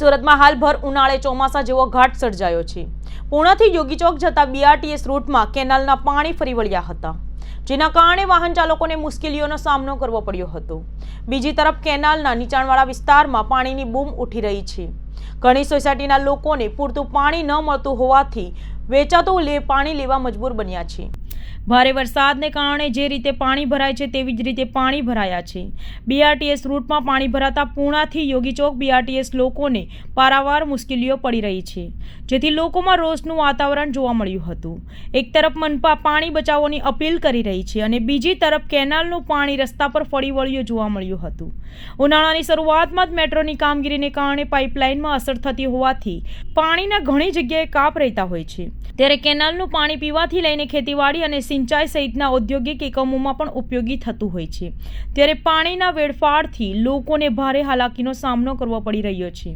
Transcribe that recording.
સુરતમાં હાલ ઉનાળે ચોમાસા જેવો ઘાટ સર્જાયો છે. પૂર્ણથી યોગી ચોક જતા બીઆરટીએસ રૂટમાં કેનાલના પાણી ફરી વળ્યા હતા, જેના કારણે વાહન ચાલકોને મુશ્કેલીઓનો સામનો કરવો પડ્યો હતો. બીજી તરફ કેનાલના નીચાણવાળા વિસ્તારમાં પાણીની બૂમ ઉઠી રહી છે. ઘણી સોસાયટીના લોકોને પૂરતું પાણી ન મળતું હોવાથી વેચાતું પાણી લેવા મજબૂર બન્યા છે. ભારે વરસાદને કારણે જે રીતે પાણી ભરાય છે તેવી જ રીતે પાણી ભરાયા છે. બીઆરટીએસ રૂટમાં પાણી ભરાતા પૂણાથી યોગી ચોક બીઆરટીએસ લોકોને પારાવાર મુશ્કેલીઓ પડી રહી છે. જેથી લોકોમાં રોષનું વાતાવરણ જોવા મળ્યું હતું. એક તરફ મનપા પાણી બચાવવાની અપીલ કરી રહી છે અને બીજી તરફ કેનાલનું પાણી રસ્તા પર ફરી વળ્યું જોવા મળ્યું હતું. ઉનાળાની શરૂઆતમાં જ મેટ્રોની કામગીરીને કારણે પાઇપલાઇનમાં અસર થતી હોવાથી પાણીના ઘણી જગ્યાએ કાપ રહેતા હોય છે. ત્યારે કેનાલનું પાણી પીવાથી લઈને ખેતીવાડી અને સિંચાઈ સહિતના ઔદ્યોગિક એકમોમાં પણ ઉપયોગી થતું હોય છે. ત્યારે પાણીના વેડફાળથી લોકોને ભારે હાલાકીનો સામનો કરવો પડી રહ્યો છે.